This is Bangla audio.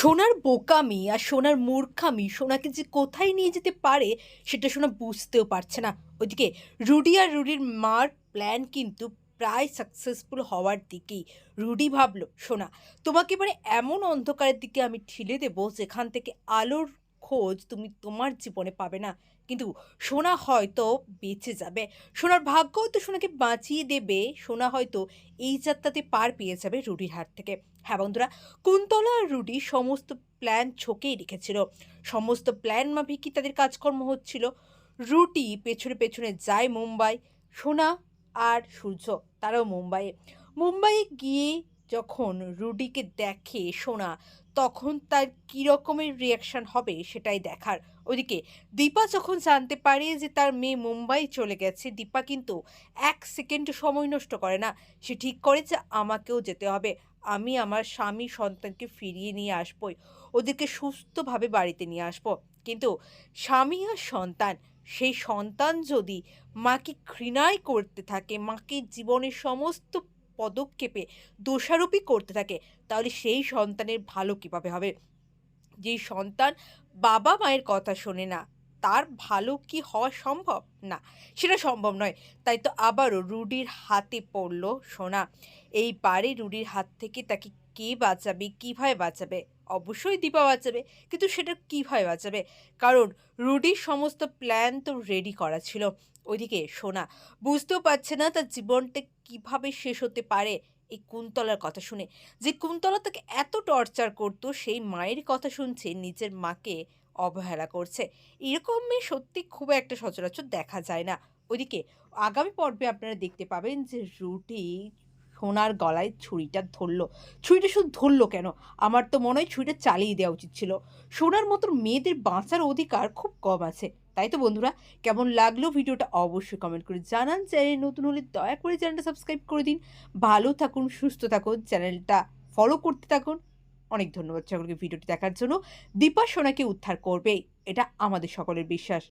সোনার বোকামি আর সোনার মূর্খামি সোনাকে যে কোথায় নিয়ে যেতে পারে সেটা সোনা বুঝতেও পারছে না। ওইদিকে রুডি আর রুডির মার প্ল্যান কিন্তু প্রায় সাকসেসফুল হওয়ার দিকেই। রুডি ভাবলো, সোনা, তোমাকে এবারে এমন অন্ধকারের দিকে আমি ঠেলে দেবো যেখান থেকে আলোর খোঁজ তুমি তোমার জীবনে পাবে না। কিন্তু সোনা হয়তো বেঁচে যাবে। সোনার ভাগ্য হয়তো সোনাকে বাঁচিয়ে দেবে। সোনা হয়তো এই যাত্রাতে পার পেয়ে যাবে রুডির হাত থেকে। হ্যাঁ বন্ধুরা, কুন্তলা আর রুডি সমস্ত প্ল্যান ছকেই রেখেছিল। সমস্ত প্ল্যান মাফিকই তাদের কাজকর্ম হচ্ছিল। রুটি পেছনে পেছনে যায় মুম্বাই, সোনা আর সূর্য, তারাও মুম্বাইয়ে। মুম্বাইয়ে গিয়ে যখন রুডিকে দেখে সোনা, তখন তার কী রকমের রিয়াকশন হবে সেটাই দেখার। ওদিকে দীপা যখন জানতে পারে যে তার মেয়ে মুম্বাই চলে গেছে, দীপা কিন্তু এক সেকেন্ড সময় নষ্ট করে না। সে ঠিক করে যে আমাকেও যেতে হবে, আমি আমার স্বামী সন্তানকে ফিরিয়ে নিয়ে আসবই, ওদেরকে সুস্থভাবে বাড়িতে নিয়ে আসব। কিন্তু স্বামী আর সন্তান, সেই সন্তান যদি মাকে ঘৃণায় করতে থাকে, মাকে জীবনের সমস্ত পদক্ষেপে দোষারোপই করতে থাকে, তাহলে সেই সন্তানের ভালো কীভাবে হবে? যেই সন্তান বাবা মায়ের কথা শোনে না তার ভালো কি হওয়া সম্ভব? না, সেটা সম্ভব নয়। তাই তো আবারও রুডির হাতে পড়ল সোনা। এইবারে রুডির হাত থেকে তাকে কে বাঁচাবে, কীভাবে বাঁচাবে? অবশ্যই দীপা বাঁচাবে, কিন্তু সেটা কীভাবে বাঁচাবে? কারণ রুডির সমস্ত প্ল্যান তো রেডি করা ছিল। ওইদিকে সোনা, বুঝতেও পারছে না তার জীবনটা কীভাবে শেষ হতে পারে এই কুন্তলার কথা শুনে। যে কুন্তলা তাকে এত টর্চার করতো, সেই মায়ের কথা শুনছে নিজের মাকে অবহেলা করছে। এরকম মেয়ে সত্যি খুব একটা সচরাচর দেখা যায় না। ওইদিকে আগামী পর্বে আপনারা দেখতে পাবেন যে রুটি সোনার গলায় ছুরিটা ধরলো। ছুরিটা শুধু ধরলো কেন? আমার তো মনে হয় ছুরিটা চালিয়ে দেওয়া উচিত ছিল। সোনার মতো মেয়েদের বাঁচার অধিকার খুব কম আছে। তাই তো বন্ধুরা, কেমন লাগল ভিডিওটা অবশ্যই কমেন্ট করে জানান। চ্যানেল নতুন হলে দয়া করে চ্যানেলটা সাবস্ক্রাইব করে দিন। ভালো থাকুন, সুস্থ থাকুন, চ্যানেলটা ফলো করতে থাকুন। অনেক ধন্যবাদ সকলকে ভিডিওটি দেখার জন্য। দীপা সোনাকে উদ্ধার করবে এটা আমাদের সকলের বিশ্বাস।